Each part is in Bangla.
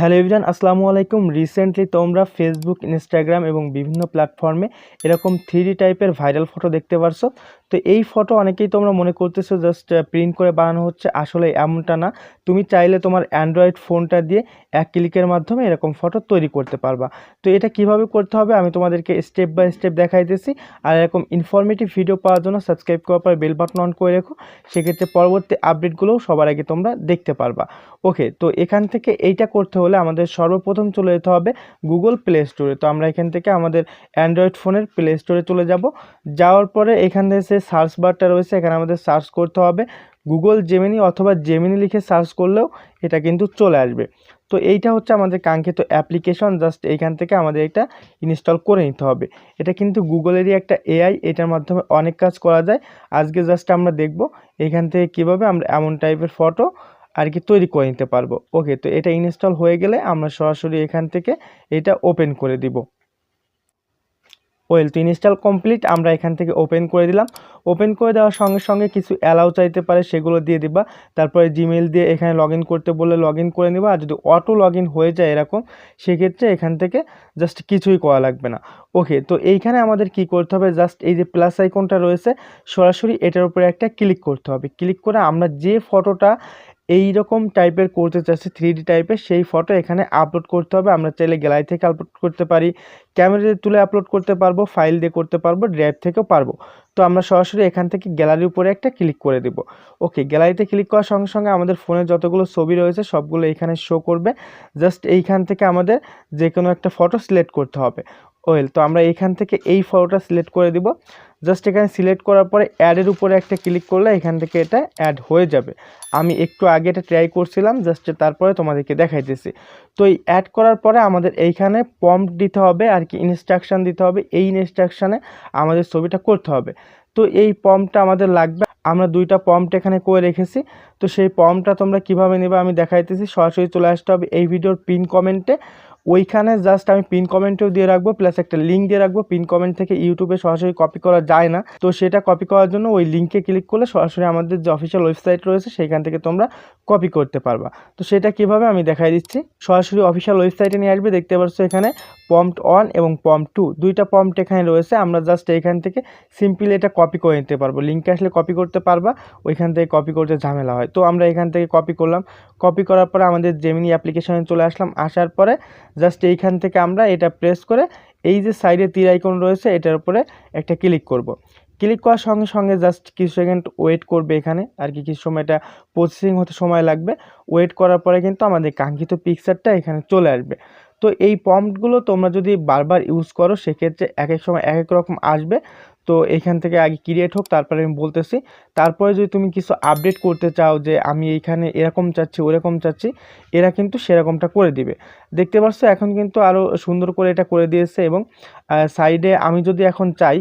হ্যালো এভরিওয়ান, আসসালামু আলাইকুম। রিসেন্টলি তোমরা ফেসবুক ইনস্টাগ্রাম এবং বিভিন্ন প্ল্যাটফর্মে এরকম থ্রি টাইপের ভাইরাল ফটো দেখতে পারছ। তো এই ফটো অনেকেই তোমরা মনে করতেছো জাস্ট প্রিন্ট করে বানানো হচ্ছে। আসলে এমনটা না। তুমি চাইলে তোমার অ্যান্ড্রয়েড ফোনটা দিয়ে এক ক্লিকের মাধ্যমে এরকম ফটো তৈরি করতে পারবা। তো এটা কীভাবে করতে হবে আমি তোমাদেরকে স্টেপ বাই স্টেপ দেখাইতেছি। আর এরকম ইনফরমেটিভ ভিডিও পাওয়ার জন্য সাবস্ক্রাইব করার পর বেল বাটন অন করে রেখো। সেক্ষেত্রে পরবর্তী আপডেটগুলোও সবার আগে তোমরা দেখতে পারবা। ওকে তো এখান থেকে এইটা করতে হলে আমাদের সর্বপ্রথম চলে যেতে হবে গুগল প্লে স্টোরে তো আমরা এখান থেকে আমাদের অ্যান্ড্রয়েড ফোনের প্লে স্টোরে চলে যাব। যাওয়ার পরে এখান থেকে সার্চ বারটা রয়েছে, এখানে আমাদের সার্চ করতে হবে। গুগল জেমিনি অথবা জেমিনি লিখে সার্চ করলেও এটা কিন্তু চলে আসবে। তো এইটা হচ্ছে আমাদের কাঙ্ক্ষিত অ্যাপ্লিকেশন, জাস্ট এইখান থেকে আমাদের এটা ইনস্টল করে নিতে হবে। এটা কিন্তু গুগলেরই একটা এআই এটার মাধ্যমে অনেক কাজ করা যায়। আজকে জাস্ট আমরা দেখব এখান থেকে কীভাবে আমরা এমন টাইপের ফটো আর কি তৈরি করে নিতে পারব। ওকে, তো এটা ইনস্টল হয়ে গেলে আমরা সরাসরি এখান থেকে এটা ওপেন করে দিব। ওয়েল তো ইনস্টল কমপ্লিট আমরা এখান থেকে ওপেন করে দিলাম। ওপেন করে দেওয়ার সঙ্গে সঙ্গে কিছু অ্যালাউ চাইতে পারে, সেগুলো দিয়ে দিবা। তারপরে জিমেল দিয়ে এখানে লগ করতে বললে লগ করে নেবা। আর যদি অটো লগ হয়ে যায় এরকম, সেক্ষেত্রে এখান থেকে জাস্ট কিছুই করা লাগবে না। ওকে তো এইখানে আমাদের কি করতে হবে? জাস্ট এই যে প্লাস আইকনটা রয়েছে, সরাসরি এটার উপরে একটা ক্লিক করতে হবে। ক্লিক করে আমরা যে ফটোটা এই রকম টাইপের করতে চাচ্ছি থ্রি টাইপের সেই ফটো এখানে আপলোড করতে হবে। আমরা চাইলে গ্যালারি থেকে আপলোড করতে পারি ক্যামেরা দিয়ে তুলে আপলোড করতে পারব ফাইল দিয়ে করতে পারব ড্রাইভ থেকেও পারব। তো আমরা সরাসরি এখান থেকে গ্যালারির উপরে একটা ক্লিক করে দেব। ওকে গ্যালারিতে ক্লিক করার সঙ্গে সঙ্গে আমাদের ফোনে যতগুলো ছবি রয়েছে, সবগুলো এখানে শো করবে। জাস্ট এইখান থেকে আমাদের যে কোনো একটা ফটো সিলেক্ট করতে হবে। ওয়েল তো আমরা এইখান থেকে এই ফটোটা সিলেক্ট করে দিব। জাস্ট এখানে সিলেক্ট করার পরে অ্যাডের উপরে একটা ক্লিক করলে এখান থেকে এটা অ্যাড হয়ে যাবে। আমি একটু আগে এটা ট্রাই করছিলাম জাস্ট তারপরে তোমাদেরকে দেখাইতেছি। তো এই অ্যাড করার পরে আমাদের এইখানে পম্প দিতে হবে, আর কি ইনস্ট্রাকশান দিতে হবে। এই ইনস্ট্রাকশানে আমাদের ছবিটা করতে হবে। তো এই পম্পটা আমাদের লাগবে। আমরা দুইটা পম্পট এখানে করে রেখেছি। তো সেই পম্পটা তোমরা কীভাবে নেবে আমি দেখাইতেছি। সরাসরি চলে আসতে হবে এই ভিডিওর পিন কমেন্টে ওইখানে জাস্ট আমি পিন কমেন্টেও দিয়ে রাখব প্লাস একটা লিঙ্ক দিয়ে রাখব। পিন কমেন্ট থেকে ইউটিউবে সরাসরি কপি করা যায় না। তো সেটা কপি করার জন্য ওই লিঙ্কে ক্লিক করলে সরাসরি আমাদের যে অফিসিয়াল ওয়েবসাইট রয়েছে সেখান থেকে তোমরা কপি করতে পারবা। তো সেটা কীভাবে আমি দেখাই দিচ্ছি। সরাসরি অফিসিয়াল ওয়েবসাইটে নিয়ে আসবে, দেখতে পাচ্ছ এখানে পম্পট ওয়ান এবং পম্প টু দুইটা পম্পট এখানে রয়েছে, আমরা জাস্ট এইখান থেকে সিম্পলি এটা কপি করে নিতে পারব। লিঙ্কে আসলে কপি করতে পারবা, ওইখান থেকে কপি করতে ঝামেলা হয়। তো আমরা এখান থেকে কপি করলাম। কপি করার পরে আমাদের জেমিনি অ্যাপ্লিকেশনে চলে আসলাম। আসার পরে জাস্ট এইখান থেকে আমরা এটা প্রেস করে এই যে সাইডে তীর আইকন রয়েছে, এটার উপরে একটা ক্লিক করব। ক্লিক করার সঙ্গে সঙ্গে জাস্ট কিছু সেকেন্ড ওয়েট করবে এখানে। আর কি কিছু সময় এটা প্রসেসিং হতে সময় লাগবে। ওয়েট করার পরে কিন্তু আমাদের কাঙ্ক্ষিত পিকচারটা এখানে চলে আসবে। তো এই পম্পগুলো তোমরা যদি বারবার ইউজ করো, সেক্ষেত্রে এক এক সময় এক এক রকম আসবে। তো এখান থেকে আগে ক্রিয়েট হোক, তারপরে আমি বলতেছি। তারপরে যদি তুমি কিছু আপডেট করতে চাও যে আমি এইখানে এরকম চাচ্ছি, ওরকম চাচ্ছি, এরা কিন্তু সেরকমটা করে দিবে। দেখতে পাচ্ছ এখন কিন্তু আরও সুন্দর করে এটা করে দিয়েছে এবং সাইডে আমি যদি এখন চাই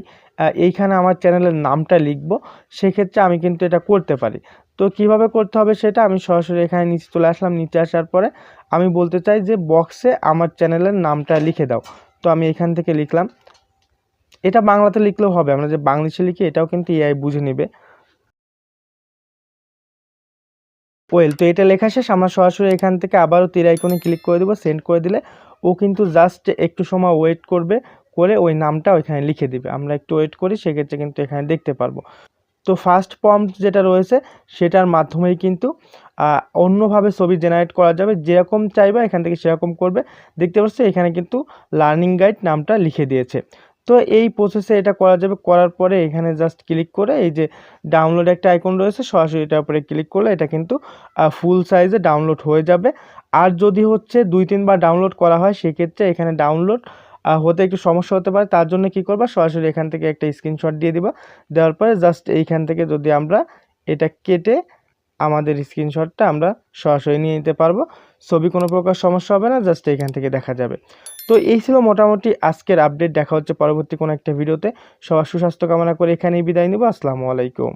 এইখানে আমার চ্যানেলের নামটা লিখব, সেক্ষেত্রে আমি কিন্তু এটা করতে পারি। তো কীভাবে করতে হবে সেটা আমি সরাসরি এখানে নিচে চলে আসলাম, নিচে আসার পরে আমি বলতে চাই যে বক্সে আমার চ্যানেলের নামটা লিখে দাও। তো আমি এখান থেকে লিখলাম। এটা বাংলাতে লিখলেও হবে, আমরা যে বাংলিশে লিখি এটাও কিন্তু এআই বুঝে নেবে। ওয়েল তো এটা লেখা শেষ, আমরা সরাসরি এখান থেকে আবারও তীর ক্লিক করে দেবো সেন্ড করে দিলে ও কিন্তু জাস্ট একটু সময় ওয়েট করবে। করে ওই নামটা ওইখানে লিখে দিবে। আমরা একটু ওয়েট করি, সেক্ষেত্রে কিন্তু এখানে দেখতে পারব। তো ফার্স্ট পম্প যেটা রয়েছে, সেটার মাধ্যমেই কিন্তু অন্যভাবে ছবি জেনারেট করা যাবে। যেরকম চাইবে এখান থেকে সেরকম করবে। দেখতে পাচ্ছি, এখানে কিন্তু লার্নিং গাইড নামটা লিখে দিয়েছে। তো এই প্রসেসে এটা করা যাবে। করার পরে এখানে জাস্ট ক্লিক করে এই যে ডাউনলোড একটা আইকন রয়েছে, সরাসরি এটার উপরে ক্লিক করলে এটা কিন্তু ফুল সাইজে ডাউনলোড হয়ে যাবে। আর যদি হচ্ছে দুই, তিনবার ডাউনলোড করা হয়, সেক্ষেত্রে এখানে ডাউনলোড হতে একটু সমস্যা হতে পারে, তার জন্য কি করবা? সরাসরি এখান থেকে একটা স্ক্রিনশট দিয়ে দিবা। দেওয়ার পরে জাস্ট এইখান থেকে যদি আমরা এটা কেটে আমাদের স্ক্রিনশটটা আমরা সরাসরি নিয়ে নিতে পারব। ছবি কোনো প্রকার সমস্যা হবে না জাস্ট এখান থেকে দেখা যাবে। তো এই ছিল মোটামুটি আজকের আপডেট দেখা হচ্ছে পরবর্তী কোনো একটা ভিডিওতে সবার সুস্বাস্থ্য কামনা করে এখানেই বিদায় নেব। আসসালামু আলাইকুম।